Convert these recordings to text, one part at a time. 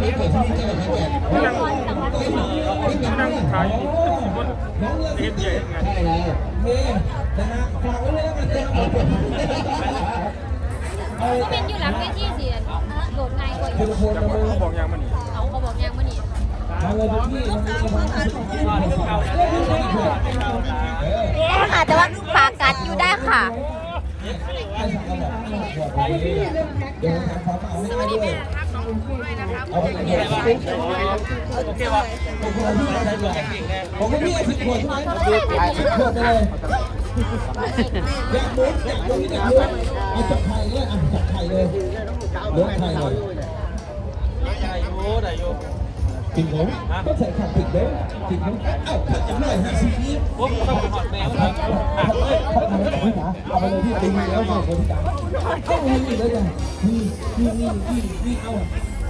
ที่เกิดที่จังหวัดขอนแก่นนั่งขายอยู่ที่บนเฮ็ดใหญ่ไงใช่แล้วนี่นะฮะฝากไว้เลยแล้วกันะครับก็เป็นอยู่หลังเวทีสิโดดง่ายกว่าอีกคนละคนเขาบอกยังมันนี่เอาเขาบอกยังว่านี่เอาเลยทุกที่มันนี่ค่ะแต่ว่าปากกัดอยู่ได้ค่ะให้สักกระบอกบอกไปเรื่อยๆเดี๋ยวทำควา มเอเอาไปไหนเนี่ยโอเควะผมก็พี่สิบขวดใช่ไหมสิบขวดเลยอยากมุดอยากมุดอยากมุดเอาจับไข่เลยอะจับไข่เลยเลือกไข่เลย กินผมก็ใส่ขับผิดเด้อผิดผมเอ้าขัดจังเลยห้าสิบนี้ปุ๊บต้องหอดแมวครันะบเขาเขาทำให้พี่จ๋าเอาไปเลยพี่ตีแล้วมาคนจ๋าเข้ามือเลยจ้ะนี่นี่นี่นี่นี่เอา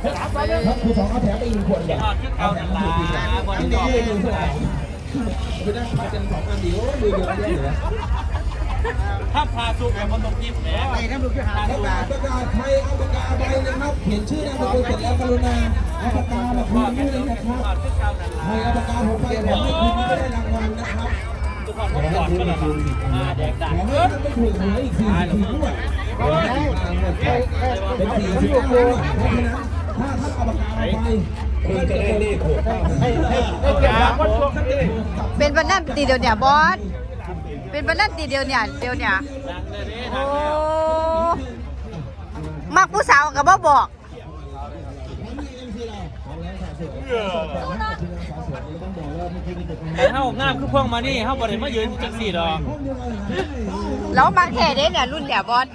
ครับครูสองเอาแถมไปอีกขวดเดียวหอดขึ้นเอาหนังลาบนอันดนี้อกไม่ดูเท่าไหร่คือได้พากันสองอันเดียวมือเดียวเดียวเหรอถ้าพาสุกมันต้องยิ้มแหมไปน้ำลูกจะหาประกาศประกาศใครเอาปากกาไปนะครับเขียนชื่อนามสกุลเสร็จแล้วกรุณา เอาปากกามาคืนด้วยนะครับให้เอาหนังใครลาเอาปากกาผมไปผมไม่คืนไม่ได้รางวัลนะครับทุกคนก็กอดกันแล้วอ่าแดกดักขอให้ท่านไม่ถูกหวยอีกสี่สิบทีด้วยเป็นสี่สิบงวดเพราะฉะนั้นถ้าท่านเอาปากกาไปคุณจะได้เลขหกให้ให้ให้เก็บรางวัลตัวสักทีเป็นวันนั้นตีเดียวเนี่ยบอสเป็นวันนั้นตีเดียวเนี่ยเดียวเนี่ยโอ้มักผู้สาวกับบ่บอก แต่เฮาหน้าคือพ่วงมานี่เฮาบ่ได้มายืนจังสี่ดอกแล้วมักแค่เด้เนี่ยรุ่นเนี่ยบอส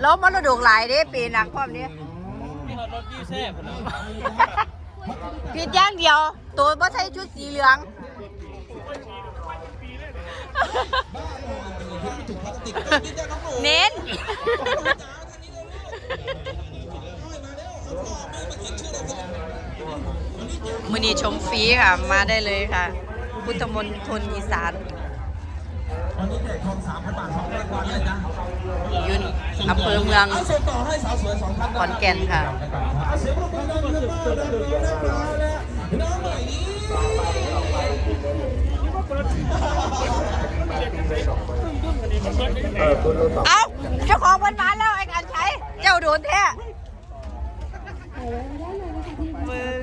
แล้วมรดกหลายเด้ปีหนักความนี้นี่ฮอดรถยี่แซ่บนะผิดอย่างเดียว ตัวบ่ใส่ชุดสีเหลืองเน้น มือนี้ชมฟ รีค่ะ มาได้เลยค่ะ พุทธมนตรอีสานวันนี้แจกทองสามพันบาทสองรางวัลเลยนะยุนอำเภอเมืองเอาส่งต่อให้สาวสวยสองท่านขอนแก่นค่ะเอาเสียงปรบมือดังๆเลยป้าดังๆนะน้องใหม่นี้เอ้าเจ้าของวันมาแล้วไอ้การใช้เจ้าโดนแท้ มือ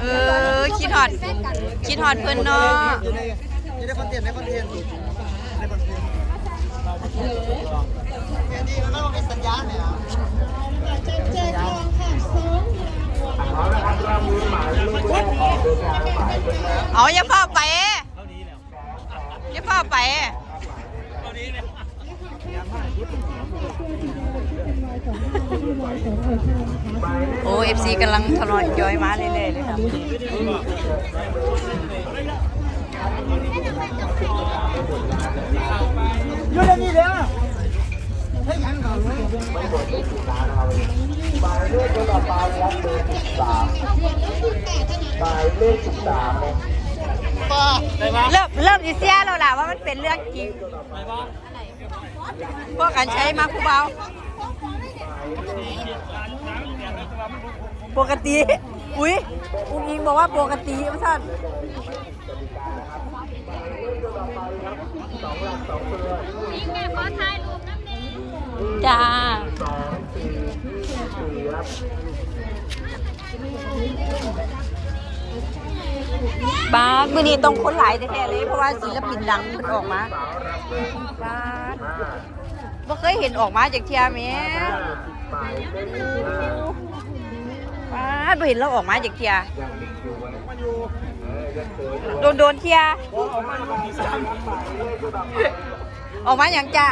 เออคิดฮอดคิดฮอดเพิ่นเนาะได้คอนเทนต์ได้คอนเทนต์ได้คอนเทนต์แค่นี้มันต้องเป็นสัญญาณเนี่ยเอาอย่าเฝ้าไปเท่านี้แล้ว อย่าเฝ้าไป เท่านี้แล้ว เอฟซีกำลังทยอยมาเรื่อยๆเลยค่ะเริ่มเริ่มดิเซียแล้วล่ะว่ามันเป็นเรื่องจริงไปบ่พวกกันใช้มาผู้เบา ปกติ อุ้ยอุ้งอิงบอกว่าปกติพี่ท่านนี่แม่ขอถ่ายรูปน้ำเด้จ้าบ้าสมือนี้ต้องค้นหลายแท้ๆเลย เพราะว่าศิลปินดังเพิ่นออกมาบ้าสบ่เคยเห็นออกมาจากเทียแหม่ บ้าสบ่เห็นเราออกมาจากเทียโดนโดนๆเทียออกมาอย่างจ้า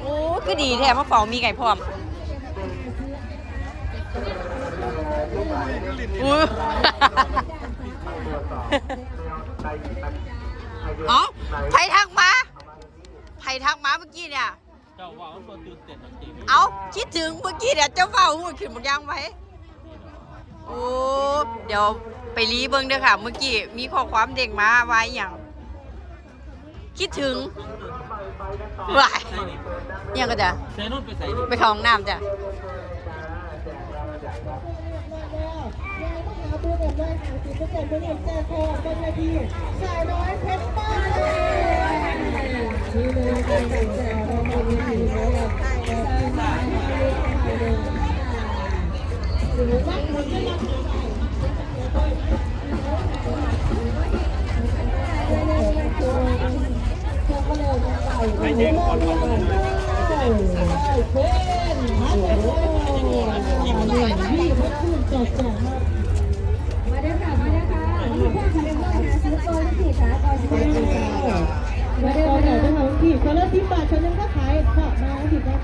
โอ้ก็ดีแท้มาเฝ้ามีไก่พร้อมอู้เอ้าไผทักมาไผทักมาเมื่อกี้เนี่ย เจ้าว่ามันบ่ตื่นเต้นจริงเอ้าคิดถึงเมื่อกี้เนี่ยเจ้าเฝ้าหูดขึ้นหมดยังไว้โอ้เดี๋ยวไปรีเบิ้งเด้อค่ะ เมื่อกี้มีข้อความเด็กมาไว้อย่าง คิดถึงว้ายเนี่ยก็จะเซนุ่นไปใส่ดิไปเข้าห้องน้ำจ้ะไปแจ้งก่อน ก่อนมาเด้อค่ะ มาเด้อค่ะมีพ่ค่ะเรียบร้อยนะซื้อโซนสี่ขาต่อสิบห้าบา ทมาเด้อมาเด้อจะทำกี่คนละสิบบาทคนนึงก็ขายขอบมาสิบบาท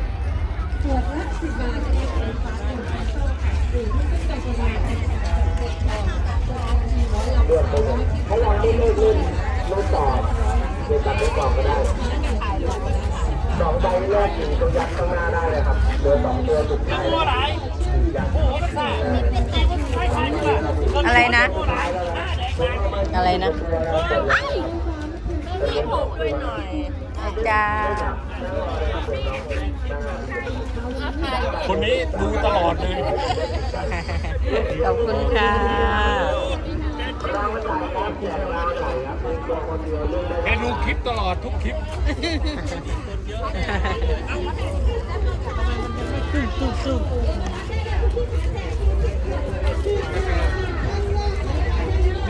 ขวดละสิบบาทจะได้ขายฝาหนึ่งฝาโซ่ค่ะสี่ที่เป็นตัวประมาณเป็นถ้าเราไม่เลิกรุ่นรุ่นต่อเดี๋ยวตัดไม่ต่อก็ได้สองใบแรกอยู่ตรงยัดข้างหน้าได้เลยครับเหลือสองตัวสุดท้ายตัวไหนโอ้โหนัก ข่าวใช่ใช่ด้วยอะไรนะอะไรนะจ้าคนนี้ดูตลอดเลย ขอบคุณค่ะแกดูคลิปตลอดทุกคลิป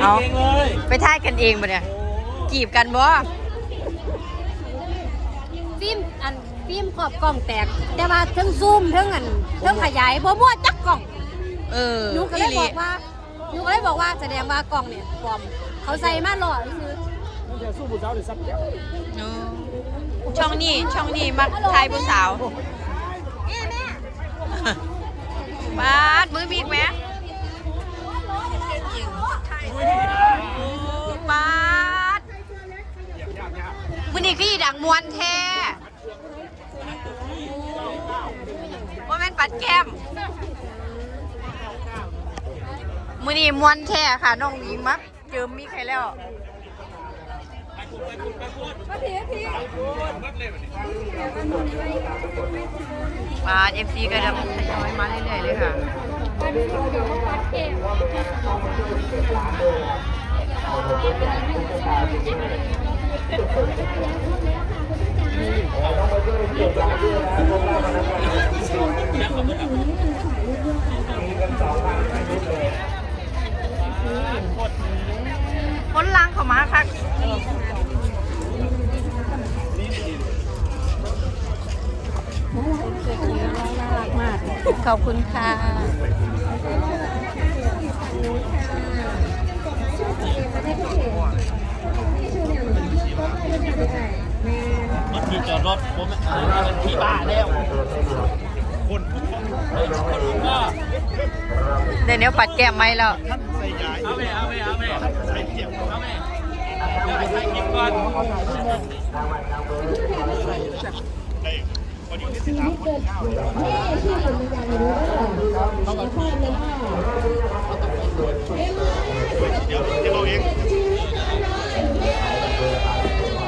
เอาเองเลยไปท่ายกันเองปะเนี่ยจีบกันบ่ ฟิล์มอันฟิล์มขอบกล้องแตก แต่ว่าทั้งซูมทั้งอันทั้งขยายบ่มั่วจักกล้องเออหนูก็เลยบอกว่าหนูก็เลยบอกว่าแสดงว่ากล้องเนี่ยปลอมเขาใส่มาหล่อซื้อเออช่องนี้ช่องนี้มักทายผู้สาวเอ๊ะแม่บาดมือมีอีกไหมบาดมือนี่คืออีดังมวนแท้ว่าแม่น ปัดแก้มมือนี่มวนแท้ค่ะน้องยิงมักเจอมีใครแล้วปาเอฟซีก็จะทยอยมาเรื่อยๆเลยค่ะ คนล้างเขามาค่ะขอบคุณค่ะ จอดรถผมอ่านเป็นที่บ้าแล้ว คนคนคนก็เดี๋ยวนี้ปัดแก้มไหมแล้วเอาไปเอาไปเอาไปใส่เกี่ยวเอาไปเดี๋ยวไปใส่เกี่ยวก่อนโอ้คุณอะทำความสะอาดมีไข่พร้อมเอาคือซูมไปทางคุณจ้าเรียนไล่นะเรียนไล่ครับเบิ้ลอะไรครับโอ้มือมี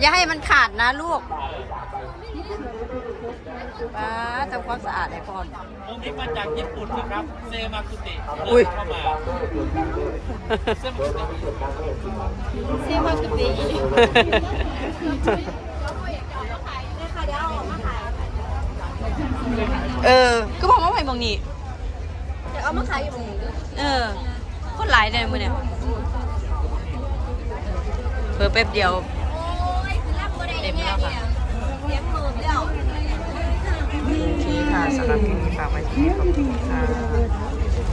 อย่าให้มันขาดนะลูกป้าทำความสะอาดให้พร้อมองค์นี้มาจากญี่ปุ่นนะครับ เซมาคุเตะอุ้ยเข้ามาเซมาคุเตะเสียมาคือดีเออ ก็บอกว่าไปมองนี่จะเอามาขายอยู่ตรงนี้เออ คนหลายเลยมือเนี่ย เพิ่แป๊บเดียวโอ้ยคือรับบ่ได้เนี่ยเนี่ยเสียงหมื่นแล้วโอเคค่ะสำหรับคลิปนี้ฝากไว้ที่นี่ขอบคุณค่ะ